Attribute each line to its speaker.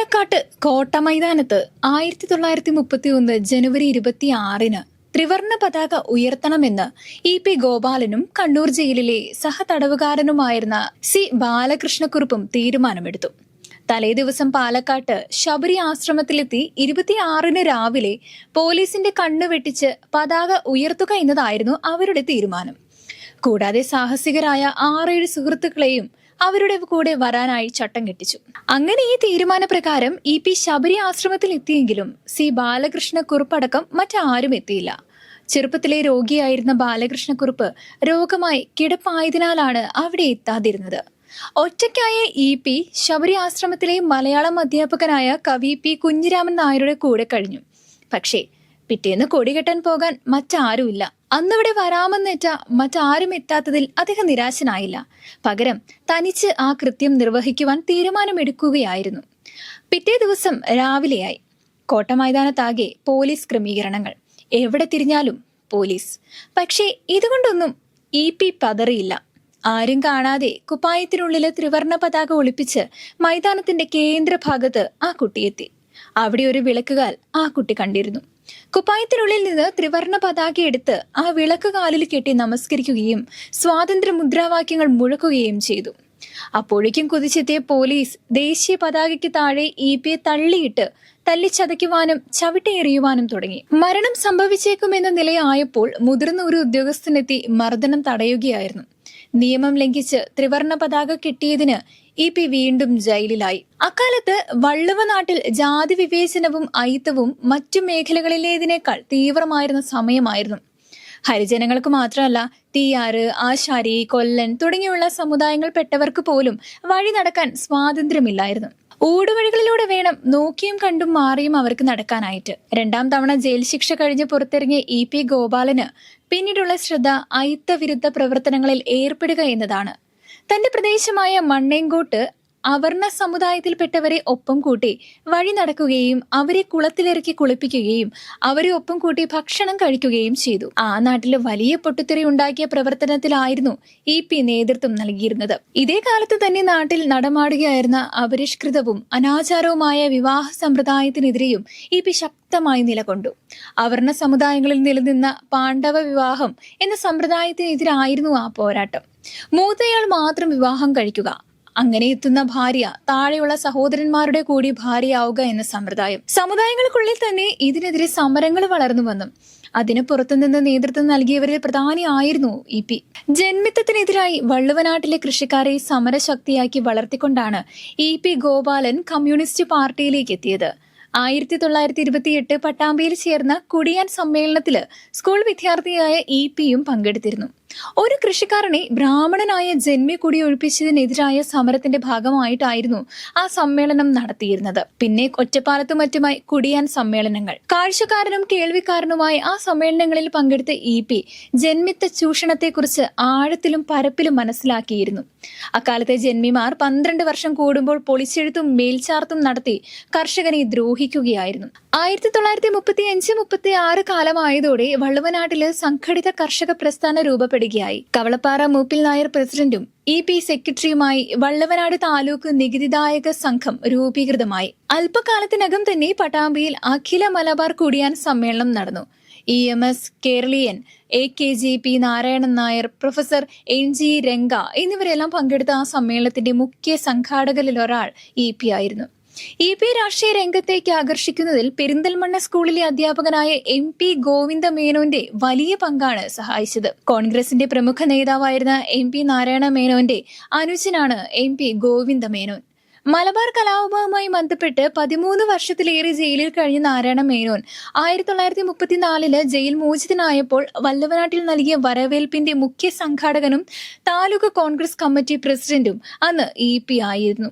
Speaker 1: പാലക്കാട്ട് കോട്ട മൈതാനത്ത് ആയിരത്തി തൊള്ളായിരത്തി മുപ്പത്തി ഒന്ന് ജനുവരി ഇരുപത്തി ആറിന് ത്രിവർണ പതാക ഉയർത്തണമെന്ന് ഇ പി ഗോപാലനും കണ്ണൂർ ജയിലിലെ സഹതടവുകാരനുമായിരുന്ന സി ബാലകൃഷ്ണക്കുറുപ്പും തീരുമാനമെടുത്തു. തലേ ദിവസം പാലക്കാട്ട് ശബരി ആശ്രമത്തിലെത്തി ഇരുപത്തിയാറിന് രാവിലെ പോലീസിന്റെ കണ്ണു വെട്ടിച്ച് പതാക ഉയർത്തുക എന്നതായിരുന്നു അവരുടെ തീരുമാനം. കൂടാതെ സാഹസികരായ ആറേഴ് സുഹൃത്തുക്കളെയും അവരുടെ കൂടെ വരാനായി ചട്ടം കെട്ടിച്ചു. അങ്ങനെ ഈ തീരുമാനപ്രകാരം ഇ പി ശബരി ആശ്രമത്തിൽ എത്തിയെങ്കിലും സി ബാലകൃഷ്ണ കുറുപ്പടക്കം മറ്റാരും എത്തിയില്ല. ചെറുപ്പത്തിലെ രോഗിയായിരുന്ന ബാലകൃഷ്ണക്കുറുപ്പ് രോഗമായി കിടപ്പായതിനാലാണ് അവിടെ എത്താതിരുന്നത്. ഒറ്റയ്ക്കായ ഇ പി ശബരി ആശ്രമത്തിലെ മലയാളം അധ്യാപകനായ കവി പി കുഞ്ഞിരാമൻ നായരുടെ കൂടെ കഴിഞ്ഞു. പക്ഷേ പിറ്റേന്ന് കൊടികെട്ടാൻ പോകാൻ മറ്റാരുമില്ല. അന്നവിടെ വരാമെന്നേറ്റ മറ്റാരും എത്താത്തതിൽ അദ്ദേഹം നിരാശനായില്ല. പകരം തനിച്ച് ആ കൃത്യം നിർവഹിക്കുവാൻ തീരുമാനമെടുക്കുകയായിരുന്നു. പിറ്റേ ദിവസം രാവിലെയായി. കോട്ട മൈതാനത്താകെ പോലീസ് ക്രമീകരണങ്ങൾ. എവിടെ തിരിഞ്ഞാലും പോലീസ്. പക്ഷേ ഇതുകൊണ്ടൊന്നും ഇ പി പതറിയില്ല. ആരും കാണാതെ കുപ്പായത്തിനുള്ളിലെ ത്രിവർണ പതാക ഒളിപ്പിച്ച് മൈതാനത്തിന്റെ കേന്ദ്രഭാഗത്ത് ആ കുട്ടിയെത്തി. അവിടെ ഒരു വിളക്കുകാൽ ആ കുട്ടി കണ്ടിരുന്നു. കുപ്പായത്തിനുള്ളിൽ നിന്ന് ത്രിവർണ പതാക എടുത്ത് ആ വിളക്ക് കാലിൽ കെട്ടി നമസ്കരിക്കുകയും സ്വാതന്ത്ര്യ മുദ്രാവാക്യങ്ങൾ മുഴക്കുകയും ചെയ്തു. അപ്പോഴേക്കും കുതിച്ചെത്തിയ പോലീസ് ദേശീയ പതാകയ്ക്ക് താഴെ ഇ പിയെ തള്ളിയിട്ട് തല്ലിച്ചതയ്ക്കുവാനും ചവിട്ടേറിയുവാനും തുടങ്ങി. മരണം സംഭവിച്ചേക്കുമെന്ന നിലയായപ്പോൾ മുതിർന്ന ഒരു ഉദ്യോഗസ്ഥനെത്തി മർദ്ദനം തടയുകയായിരുന്നു. നിയമം ലംഘിച്ച് ത്രിവർണ പതാക കിട്ടിയതിന് ഇ പി വീണ്ടും ജയിലിലായി. അക്കാലത്ത് വള്ളുവ നാട്ടിൽ ജാതി വിവേചനവും അയിത്തവും മറ്റു മേഖലകളിലേതിനേക്കാൾ തീവ്രമായിരുന്ന സമയമായിരുന്നു. ഹരിജനങ്ങൾക്ക് മാത്രമല്ല തീയാറ് ആശാരി കൊല്ലൻ തുടങ്ങിയുള്ള സമുദായങ്ങൾപ്പെട്ടവർക്ക് പോലും വഴി നടക്കാൻ സ്വാതന്ത്ര്യമില്ലായിരുന്നു. ഊടുവഴികളിലൂടെ വേണം നോക്കിയും കണ്ടും മാറിയും അവർക്ക് നടക്കാനായിട്ട്. രണ്ടാം തവണ ജയിൽ ശിക്ഷ കഴിഞ്ഞ് പുറത്തിറങ്ങിയ ഇ പി ഗോപാലന് പിന്നീടുള്ള ശ്രദ്ധ അയിത്ത വിരുദ്ധ പ്രവർത്തനങ്ങളിൽ ഏർപ്പെടുക എന്നതാണ്. തന്റെ പ്രദേശമായ മണ്ണേങ്കോട്ട് അവർണ സമുദായത്തിൽപ്പെട്ടവരെ ഒപ്പം കൂട്ടി വഴി നടക്കുകയും അവരെ കുളത്തിലിറക്കി കുളിപ്പിക്കുകയും അവരെ ഒപ്പം കൂട്ടി ഭക്ഷണം കഴിക്കുകയും ചെയ്തു. ആ നാട്ടിൽ വലിയ പൊട്ടിത്തെറി ഉണ്ടാക്കിയ പ്രവർത്തനത്തിലായിരുന്നു ഇ പി നേതൃത്വം നൽകിയിരുന്നത്. ഇതേ കാലത്ത് തന്നെ നാട്ടിൽ നടമാടുകയായിരുന്ന അപരിഷ്കൃതവും അനാചാരവുമായ വിവാഹ സമ്പ്രദായത്തിനെതിരെയും ഇ പി ശക്തമായി നിലകൊണ്ടു. അവർണ സമുദായങ്ങളിൽ നിലനിന്ന പാണ്ഡവ വിവാഹം എന്ന സമ്പ്രദായത്തിനെതിരായിരുന്നു ആ പോരാട്ടം. മൂത്തയാൾ മാത്രം വിവാഹം കഴിക്കുക. അങ്ങനെ എത്തുന്ന ഭാര്യ താഴെയുള്ള സഹോദരന്മാരുടെ കൂടി ഭാര്യയാവുക എന്ന സമ്പ്രദായം. സമുദായങ്ങൾക്കുള്ളിൽ തന്നെ ഇതിനെതിരെ സമരങ്ങൾ വളർന്നു വന്നു അതിന് പുറത്തുനിന്ന് നേതൃത്വം നൽകിയവരിൽ പ്രധാനിയായിരുന്നു ഇ പി. ജന്മിത്തത്തിനെതിരായി വള്ളുവനാട്ടിലെ കൃഷിക്കാരെ സമരശക്തിയാക്കി വളർത്തിക്കൊണ്ടാണ് ഇ പി ഗോപാലൻ കമ്മ്യൂണിസ്റ്റ് പാർട്ടിയിലേക്ക് എത്തിയത്. ആയിരത്തി തൊള്ളായിരത്തി ഇരുപത്തിയെട്ട് പട്ടാമ്പിയിൽ ചേർന്ന കുടിയാൻ സമ്മേളനത്തിൽ സ്കൂൾ വിദ്യാർത്ഥിയായ ഇ പിയും പങ്കെടുത്തിരുന്നു. ഒരു കൃഷിക്കാരനെ ബ്രാഹ്മണനായ ജന്മി കുടി ഒഴിപ്പിച്ചതിനെതിരായ സമരത്തിന്റെ ഭാഗമായിട്ടായിരുന്നു ആ സമ്മേളനം നടത്തിയിരുന്നത്. പിന്നെ ഒറ്റപ്പാലത്തും മറ്റുമായി കുടിയാൻ സമ്മേളനങ്ങൾ. കാഴ്ചക്കാരനും കേൾവിക്കാരനുമായി ആ സമ്മേളനങ്ങളിൽ പങ്കെടുത്ത ഇ പി ജന്മിത്ത ചൂഷണത്തെക്കുറിച്ച് ആഴത്തിലും പരപ്പിലും മനസ്സിലാക്കിയിരുന്നു. അക്കാലത്തെ ജന്മിമാർ പന്ത്രണ്ട് വർഷം കൂടുമ്പോൾ പൊളിച്ചെഴുത്തും മേൽച്ചാർത്തും നടത്തി കർഷകനെ ദ്രോഹിക്കുകയായിരുന്നു. ആയിരത്തി തൊള്ളായിരത്തി മുപ്പത്തി അഞ്ച് മുപ്പത്തി ആറ് കാലമായതോടെ വള്ളുവനാട്ടിൽ സംഘടിത കർഷക പ്രസ്ഥാനം രൂപപ്പെടുകയായി കവളപ്പാറ മൂപ്പിൽ നായർ പ്രസിഡന്റും ഇ പി സെക്രട്ടറിയുമായി വള്ളവനാട് താലൂക്ക് നികുതിദായക സംഘം രൂപീകൃതമായി. അല്പകാലത്തിനകം തന്നെ പട്ടാമ്പിയിൽ അഖില മലബാർ കുടിയാൻ സമ്മേളനം നടന്നു. E M S Keraleeyan A K G P Narayanan Nair professor N G Ranga എന്നിവരെല്ലാം പങ്കെടുത്ത ആ സമ്മേളനത്തിന്റെ മുഖ്യ സംഘാടകരിൽ ഒരാൾ ഇ പി ആയിരുന്നു. ഇ പി രാഷ്ട്രീയ രംഗത്തേക്ക് ആകർഷിക്കുന്നതിൽ പെരിന്തൽമണ്ണ സ്കൂളിലെ അധ്യാപകനായ എം പി ഗോവിന്ദ മേനോന്റെ വലിയ പങ്കാണ് സഹായിച്ചത്. കോൺഗ്രസിന്റെ പ്രമുഖ നേതാവായിരുന്ന എം പി നാരായണ മേനോന്റെ അനുജനാണ് എം പി ഗോവിന്ദ മേനോൻ. മലബാർ കലാപവുമായി ബന്ധപ്പെട്ട് പതിമൂന്ന് വർഷത്തിലേറെ ജയിലിൽ കഴിഞ്ഞ നാരായണ മേനോൻ ആയിരത്തി തൊള്ളായിരത്തി മുപ്പത്തിനാലിൽ ജയിൽ മോചിതനായപ്പോൾ വല്ലവനാട്ടിൽ നൽകിയ വരവേൽപ്പിന്റെ മുഖ്യ സംഘാടകനും താലൂക്ക് കോൺഗ്രസ് കമ്മിറ്റി പ്രസിഡന്റും അന്ന് ഇ പി ആയിരുന്നു.